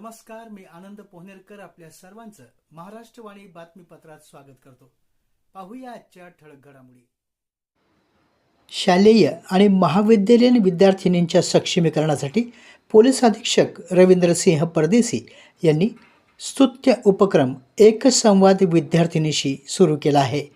नमस्कार मी आनंद पोहनेरकर आपल्या सर्वांचं महाराष्ट्रवाणी बातमीपत्रात स्वागत करतो. पाहूया आजच्या ठळक घडामोडी. शालेय आणि महाविद्यालयीन विद्यार्थिनींच्या सक्षमीकरणासाठी पोलीस अधीक्षक रवींद्रसिंह परदेसी यांनी स्तुत्य उपक्रम एक संवाद विद्यार्थिनीशी सुरू केला आहे.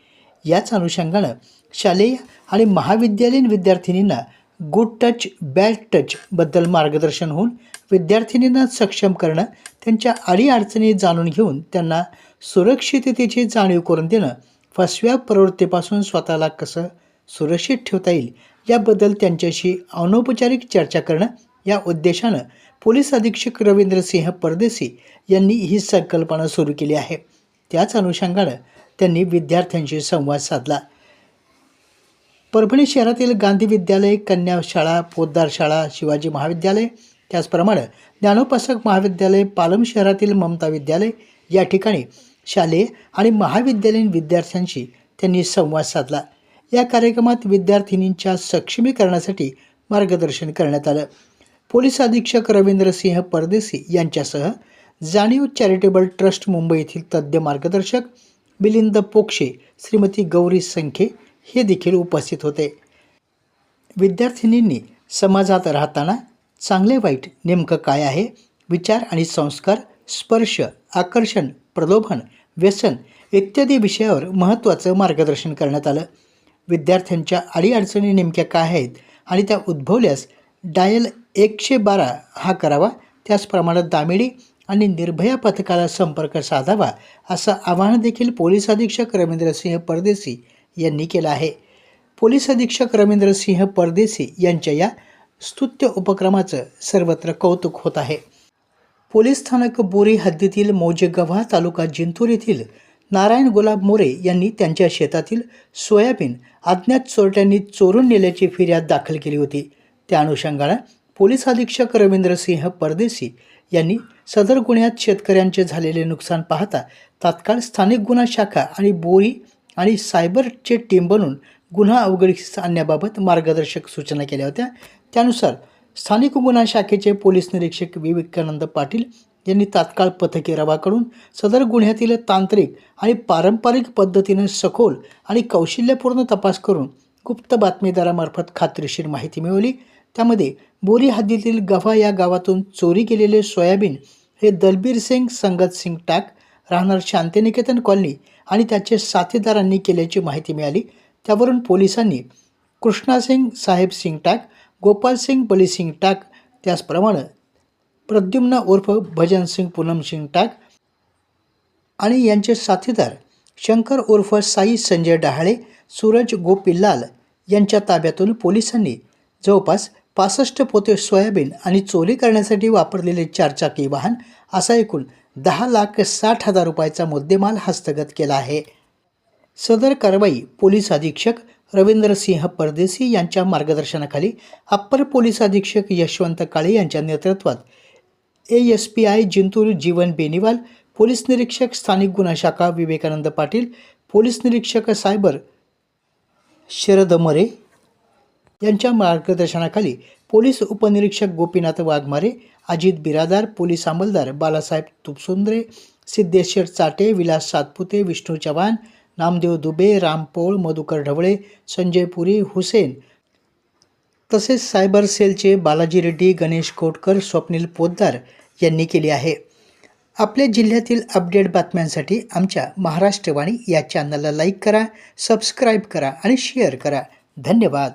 याच अनुषंगानं शालेय आणि महाविद्यालयीन विद्यार्थिनींना गुड टच बॅड टचबद्दल मार्गदर्शन होऊन विद्यार्थिनींना सक्षम करणं त्यांच्या अडीअडचणी जाणून घेऊन त्यांना सुरक्षिततेची जाणीव करून देणं फसव्या प्रवृत्तीपासून स्वतःला कसं सुरक्षित ठेवता येईल याबद्दल त्यांच्याशी अनौपचारिक चर्चा करणं या उद्देशानं पोलीस अधीक्षक रवींद्र सिंह परदेसी यांनी ही संकल्पना सुरू केली आहे. त्याच अनुषंगानं त्यांनी विद्यार्थ्यांशी संवाद साधला. परभणी शहरातील गांधी विद्यालय कन्या शाळा पोद्दार शाळा शिवाजी महाविद्यालय त्याचप्रमाणे ज्ञानोपासक महाविद्यालय पालम शहरातील ममता विद्यालय या ठिकाणी शालेय आणि महाविद्यालयीन विद्यार्थ्यांशी त्यांनी संवाद साधला. या कार्यक्रमात विद्यार्थिनींच्या सक्षमीकरणासाठी मार्गदर्शन करण्यात आलं. पोलीस अधीक्षक रवींद्रसिंह परदेसी यांच्यासह जाणीव चॅरिटेबल ट्रस्ट मुंबई येथील तज्ज्ञ मार्गदर्शक मिलिंद पोक्षे श्रीमती गौरी संखे हे देखील उपस्थित होते. विद्यार्थिनींनी समाजात राहताना चांगले वाईट नेमकं काय आहे? विचार आणि संस्कार स्पर्श आकर्षण प्रलोभन व्यसन इत्यादी विषयावर महत्त्वाचं मार्गदर्शन करण्यात आलं. विद्यार्थ्यांच्या अडीअडचणी नेमक्या काय आहेत आणि त्या उद्भवल्यास डायल एकशे बारा हा करावा त्याचप्रमाणे दामिडी आणि निर्भया पथकाला संपर्क साधावा असं आवाहन देखील पोलीस अधीक्षक रवींद्रसिंह परदेसी यांनी केला आहे. पोलीस अधीक्षक रवींद्रसिंह परदेसी यांच्या या स्तुत्य उपक्रमाचं सर्वत्र कौतुक होत आहे. पोलीस स्थानक बोरी हद्दीतील मौजेगव्हा तालुका जिंतूर येथील नारायण गुलाब मोरे यांनी त्यांच्या शेतातील सोयाबीन अज्ञात चोरट्यांनी चोरून नेल्याची फिर्याद दाखल केली होती. त्या अनुषंगानं पोलीस अधीक्षक रवींद्र सिंह परदेसी यांनी सदर गुन्ह्यात शेतकऱ्यांचे झालेले नुकसान पाहता तात्काळ स्थानिक गुन्हा शाखा आणि बोरी आणि सायबरचे टीम बनून गुन्हा अवघडीस आणण्याबाबत मार्गदर्शक सूचना केल्या होत्या. त्यानुसार स्थानिक गुन्हा शाखेचे पोलीस निरीक्षक विवेकानंद पाटील यांनी तात्काळ पथके रवाकडून सदर गुन्ह्यातील तांत्रिक आणि पारंपरिक पद्धतीनं सखोल आणि कौशल्यपूर्ण तपास करून गुप्त बातमीदारामार्फत खात्रीशीर माहिती मिळवली. त्यामध्ये बोरी हद्दीतील गव्हा या गावातून चोरी केलेले सोयाबीन हे दलबीर सिंग संगत सिंग टाक राहणार शांतिनिकेतन कॉलनी आणि त्याचे साथीदारांनी केल्याची माहिती मिळाली. त्यावरून पोलिसांनी कृष्णासिंग साहेब सिंग टाक गोपालसिंग बलीसिंग टाक त्याचप्रमाणे प्रद्युम्न उर्फ भजनसिंग पूनमसिंग टाक आणि यांचे साथीदार शंकर उर्फ साई संजय डहाळे सूरज गोपीलाल यांच्या ताब्यातून पोलिसांनी जवळपास पासष्ट पोते सोयाबीन आणि चोरी करण्यासाठी वापरलेले चारचाकी वाहन असा एकूण दहा लाख साठ हजार रुपयाचा मुद्देमाल हस्तगत केला आहे. सदर कारवाई पोलीस अधीक्षक रवींद्रसिंह परदेसी यांच्या मार्गदर्शनाखाली अप्पर पोलीस अधीक्षक यशवंत काळे यांच्या नेतृत्वात A S P I Jintur Jeevan Beniwal police निरीक्षक स्थानिक गुन्हा शाखा विवेकानंद पाटील पोलीस निरीक्षक सायबर शरद मरे यांच्या मार्गदर्शनाखाली पोलीस उपनिरीक्षक गोपीनाथ वाघमारे अजित बिरादार पोलीस अंमलदार बालासाहेब तुपसुंद्रे सिद्धेश्वर चाटे विलास सातपुते विष्णू चव्हाण नामदेव दुबे राम पोळ मधुकर ढवळे संजय पुरी हुसेन तसेच सायबर सेलचे बालाजी रेड्डी गणेश कोटकर स्वप्नील पोद्दार यांनी केली आहे. आपल्या जिल्ह्यातील अपडेट बातम्यांसाठी आमच्या महाराष्ट्रवाणी या चॅनलला लाईक करा सबस्क्राईब करा आणि शेअर करा. धन्यवाद.